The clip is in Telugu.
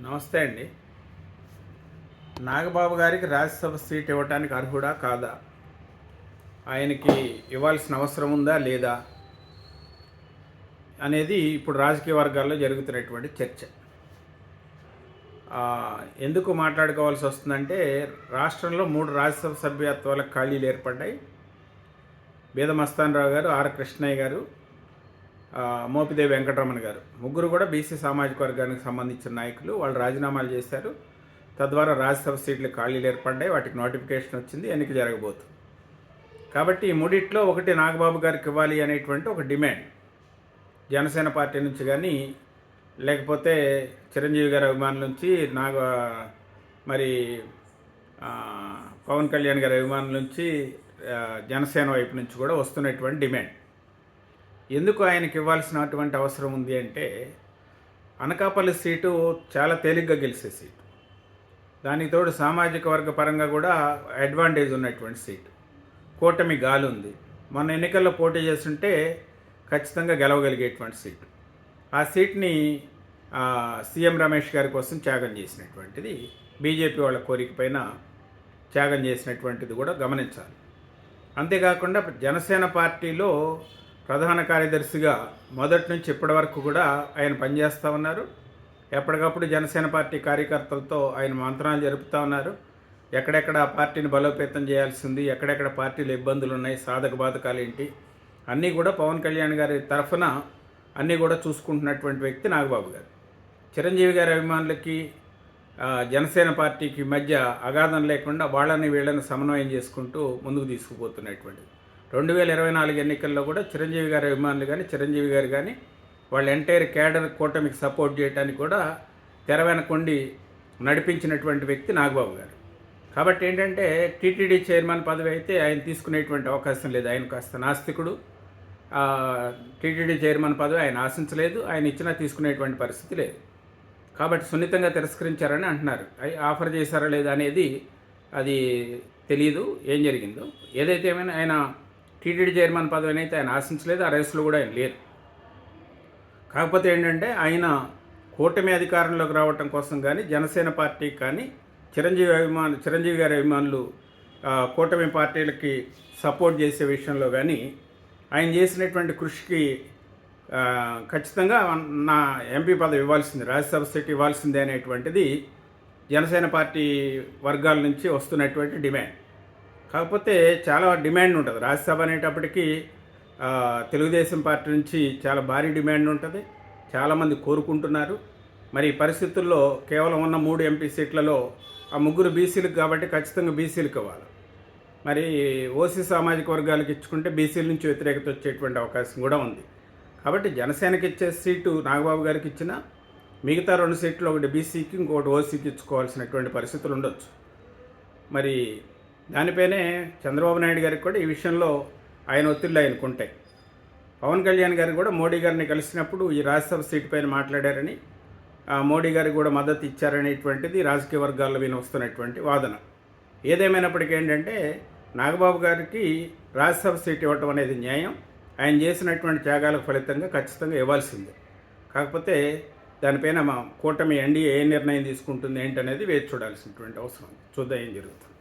నమస్తే అండి. నాగబాబు గారికి రాజ్యసభ సీట్ ఇవ్వటానికి అర్హుడా కాదా? ఆయనకి ఇవ్వాల్సిన అవసరం ఉందా లేదా? అనేది ఇప్పుడు రాజకీయ వర్గాల్లో జరుగుతున్నటువంటి చర్చ. ఎందుకు మాట్లాడుకోవాల్సి వస్తుందంటే రాష్ట్రంలో మూడు రాజ్యసభ సభ్యత్వాలకు ఖాళీలు ఏర్పడ్డాయి. బీదమస్తాన్ రావు గారు ఆర్ కృష్ణయ్య గారు మోపిదేవి వెంకటరమణ గారు. ముగ్గురు కూడా బీసీ సామాజిక వర్గానికి సంబంధించిన నాయకులు. వాళ్ళు రాజీనామాలు చేశారు. తద్వారా రాజ్యసభ సీట్లు ఖాళీలు ఏర్పడ్డాయి. వాటికి నోటిఫికేషన్ వచ్చింది. ఎన్నిక జరగబోతుంది కాబట్టి ఈ మూడిట్లో ఒకటి నాగబాబు గారికి ఇవ్వాలి అనేటువంటి ఒక డిమాండ్. జనసేన పార్టీ నుంచి కానీ లేకపోతే చిరంజీవి గారి అభిమానుల నుంచి నాగ మరి పవన్ కళ్యాణ్ గారి అభిమానుల నుంచి జనసేన వైపు నుంచి కూడా వస్తున్నటువంటి డిమాండ్. ఎందుకు ఆయనకి ఇవ్వాల్సినటువంటి అవసరం ఉంది అంటే అనకాపల్లి సీటు చాలా తేలిగ్గా గెలిచే సీటు. దానికి తోడు సామాజిక వర్గ పరంగా కూడా అడ్వాంటేజ్ ఉన్నటువంటి సీటు. కూటమి గాలి ఉంది. మొన్న ఎన్నికల్లో పోటీ చేస్తుంటే ఖచ్చితంగా గెలవగలిగేటువంటి సీటు. ఆ సీట్ని సీఎం రమేష్ గారి కోసం త్యాగం చేసినటువంటిది బీజేపీ వాళ్ళ కోరిక పైన త్యాగం చేసినటువంటిది కూడా గమనించాలి. అంతేకాకుండా జనసేన పార్టీలో ప్రధాన కార్యదర్శిగా మొదటి నుంచి ఇప్పటి వరకు కూడా ఆయన పనిచేస్తూ ఉన్నారు. ఎప్పటికప్పుడు జనసేన పార్టీ కార్యకర్తలతో ఆయన మంత్రాలు జరుపుతూ ఉన్నారు. ఎక్కడెక్కడ పార్టీని బలోపేతం చేయాల్సింది ఎక్కడెక్కడ పార్టీలు ఇబ్బందులు ఉన్నాయి సాధక బాధకాలు ఏంటి అన్నీ కూడా పవన్ కళ్యాణ్ గారి తరఫున అన్నీ కూడా చూసుకుంటున్నటువంటి వ్యక్తి నాగబాబు గారు. చిరంజీవి గారి అభిమానులకి జనసేన పార్టీకి మధ్య అగాధం లేకుండా వాళ్ళని వీళ్ళని సమన్వయం చేసుకుంటూ ముందుకు తీసుకుపోతున్నటువంటిది. రెండు వేల ఇరవై నాలుగు ఎన్నికల్లో కూడా చిరంజీవి గారి అభిమానులు కానీ చిరంజీవి గారు కానీ వాళ్ళ ఎంటైర్ క్యాడర్ కూటమికి సపోర్ట్ చేయడానికి కూడా తెర వెనకుండి నడిపించినటువంటి వ్యక్తి నాగబాబు గారు. కాబట్టి ఏంటంటే టీటీడీ చైర్మన్ పదవి అయితే ఆయన తీసుకునేటువంటి అవకాశం లేదు. ఆయన కాస్త నాస్తికుడు. టీటీడీ చైర్మన్ పదవి ఆయన ఆశించలేదు. ఆయన ఇచ్చినా తీసుకునేటువంటి పరిస్థితి లేదు. కాబట్టి సున్నితంగా తిరస్కరించారని అంటున్నారు. అవి ఆఫర్ చేశారా లేదా అనేది అది తెలియదు ఏం జరిగిందో. ఏదైతే ఏమైనా ఆయన టీటీడీ చైర్మన్ పదవిని అయితే ఆయన ఆశించలేదు ఆ రేసులో కూడా ఆయన లేరు. కాకపోతే ఏంటంటే ఆయన కూటమి అధికారంలోకి రావటం కోసం కానీ జనసేన పార్టీ కానీ చిరంజీవి అభిమానులు చిరంజీవి గారి అభిమానులు కూటమి పార్టీలకి సపోర్ట్ చేసే విషయంలో కానీ ఆయన చేసినటువంటి కృషికి ఖచ్చితంగా నా ఎంపీ పదవి ఇవ్వాల్సింది రాజ్యసభ సీట్ ఇవ్వాల్సిందే అనేటువంటిది జనసేన పార్టీ వర్గాల నుంచి వస్తున్నటువంటి డిమాండ్. కాకపోతే చాలా డిమాండ్ ఉంటుంది. రాజ్యసభ అనేటప్పటికీ తెలుగుదేశం పార్టీ నుంచి చాలా భారీ డిమాండ్ ఉంటుంది. చాలామంది కోరుకుంటున్నారు. మరి ఈ పరిస్థితుల్లో కేవలం ఉన్న మూడు ఎంపీ సీట్లలో ఆ ముగ్గురు బీసీలకు కాబట్టి ఖచ్చితంగా బీసీలకు ఇవ్వాలి. మరి ఓసీ సామాజిక వర్గాలకు ఇచ్చుకుంటే బీసీల నుంచి వ్యతిరేకత వచ్చేటువంటి అవకాశం కూడా ఉంది. కాబట్టి జనసేనకి ఇచ్చే సీటు నాగబాబు గారికి ఇచ్చిన మిగతా రెండు సీట్లు ఒకటి బీసీకి ఇంకొకటి ఓసీకి ఇచ్చుకోవాల్సినటువంటి పరిస్థితులు ఉండొచ్చు. మరి దానిపైనే చంద్రబాబు నాయుడు గారికి కూడా ఈ విషయంలో ఆయన ఒత్తిళ్ళు ఆయనకు ఉంటాయి. పవన్ కళ్యాణ్ గారు కూడా మోడీ గారిని కలిసినప్పుడు ఈ రాజ్యసభ సీటు పైన మాట్లాడారని ఆ, మోడీ గారికి కూడా మద్దతు ఇచ్చారనేటువంటిది రాజకీయ వర్గాల్లో వినవస్తున్నటువంటి వాదన. ఏదేమైనప్పటికీ ఏంటంటే నాగబాబు గారికి రాజ్యసభ సీట్ ఇవ్వటం అనేది న్యాయం. ఆయన చేసినటువంటి త్యాగాలకు ఫలితంగా ఖచ్చితంగా ఇవ్వాల్సిందే. కాకపోతే దానిపైన మా కూటమి ఎన్డీఏ ఏ నిర్ణయం తీసుకుంటుంది ఏంటనేది వేచి చూడాల్సినటువంటి అవసరం. చూద్దాం ఏం జరుగుతుంది.